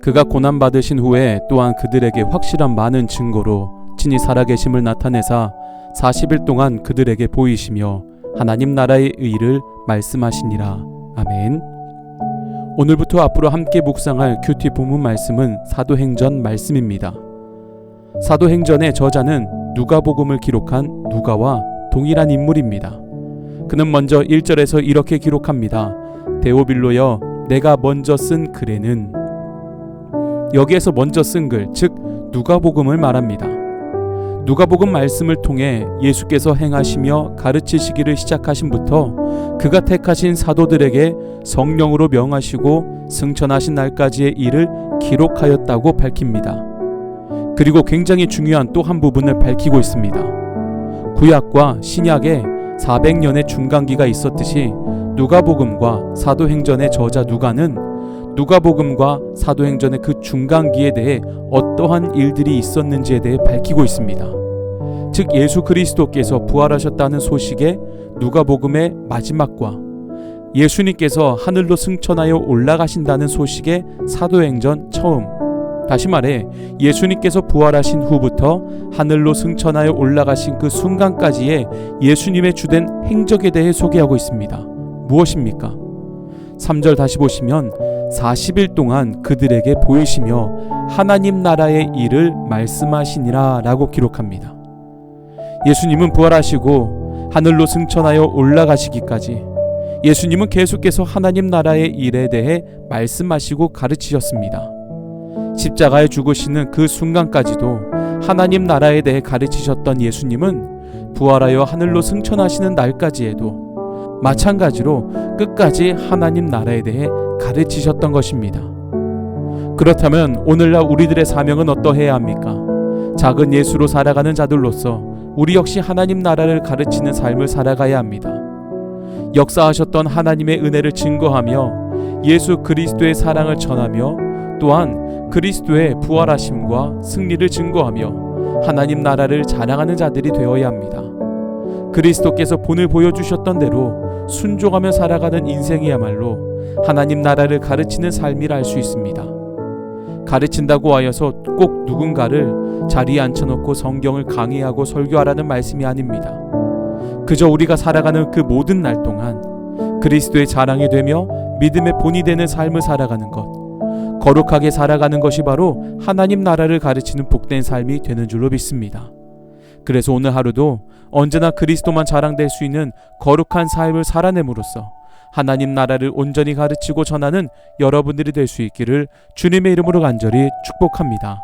그가 고난 받으신 후에 또한 그들에게 확실한 많은 증거로 친히 살아계심을 나타내사 40일 동안 그들에게 보이시며 하나님 나라의 의를 말씀하시니라. 아멘. 오늘부터 앞으로 함께 묵상할 큐티 본문 말씀은 사도행전 말씀입니다. 사도행전의 저자는 누가복음을 기록한 누가와 동일한 인물입니다. 그는 먼저 1절에서 이렇게 기록합니다. 데오빌로여 내가 먼저 쓴 글에는 여기에서 먼저 쓴 글, 즉 누가복음을 말합니다. 누가복음 말씀을 통해 예수께서 행하시며 가르치시기를 시작하신부터 그가 택하신 사도들에게 성령으로 명하시고 승천하신 날까지의 일을 기록하였다고 밝힙니다. 그리고 굉장히 중요한 또 한 부분을 밝히고 있습니다. 구약과 신약에 400년의 중간기가 있었듯이 누가복음과 사도행전의 저자 누가는 누가복음과 사도행전의 그 중간기에 대해 어떠한 일들이 있었는지에 대해 밝히고 있습니다. 즉 예수 그리스도께서 부활하셨다는 소식의 누가복음의 마지막과 예수님께서 하늘로 승천하여 올라가신다는 소식의 사도행전 처음 다시 말해 예수님께서 부활하신 후부터 하늘로 승천하여 올라가신 그 순간까지의 예수님의 주된 행적에 대해 소개하고 있습니다. 무엇입니까? 3절 다시 보시면 40일 동안 그들에게 보이시며 하나님 나라의 일을 말씀하시니라 라고 기록합니다. 예수님은 부활하시고 하늘로 승천하여 올라가시기까지 예수님은 계속해서 하나님 나라의 일에 대해 말씀하시고 가르치셨습니다. 십자가에 죽으시는 그 순간까지도 하나님 나라에 대해 가르치셨던 예수님은 부활하여 하늘로 승천하시는 날까지에도 마찬가지로 끝까지 하나님 나라에 대해 가르치셨던 것입니다. 그렇다면 오늘날 우리들의 사명은 어떠해야 합니까? 작은 예수로 살아가는 자들로서 우리 역시 하나님 나라를 가르치는 삶을 살아가야 합니다. 역사하셨던 하나님의 은혜를 증거하며 예수 그리스도의 사랑을 전하며 또한 그리스도의 부활하심과 승리를 증거하며 하나님 나라를 자랑하는 자들이 되어야 합니다. 그리스도께서 본을 보여주셨던 대로 순종하며 살아가는 인생이야말로 하나님 나라를 가르치는 삶이라 할 수 있습니다. 가르친다고 하여서 꼭 누군가를 자리에 앉혀놓고 성경을 강의하고 설교하라는 말씀이 아닙니다. 그저 우리가 살아가는 그 모든 날 동안 그리스도의 자랑이 되며 믿음의 본이 되는 삶을 살아가는 것, 거룩하게 살아가는 것이 바로 하나님 나라를 가르치는 복된 삶이 되는 줄로 믿습니다. 그래서 오늘 하루도 언제나 그리스도만 자랑될 수 있는 거룩한 삶을 살아냄으로써 하나님 나라를 온전히 가르치고 전하는 여러분들이 될 수 있기를 주님의 이름으로 간절히 축복합니다.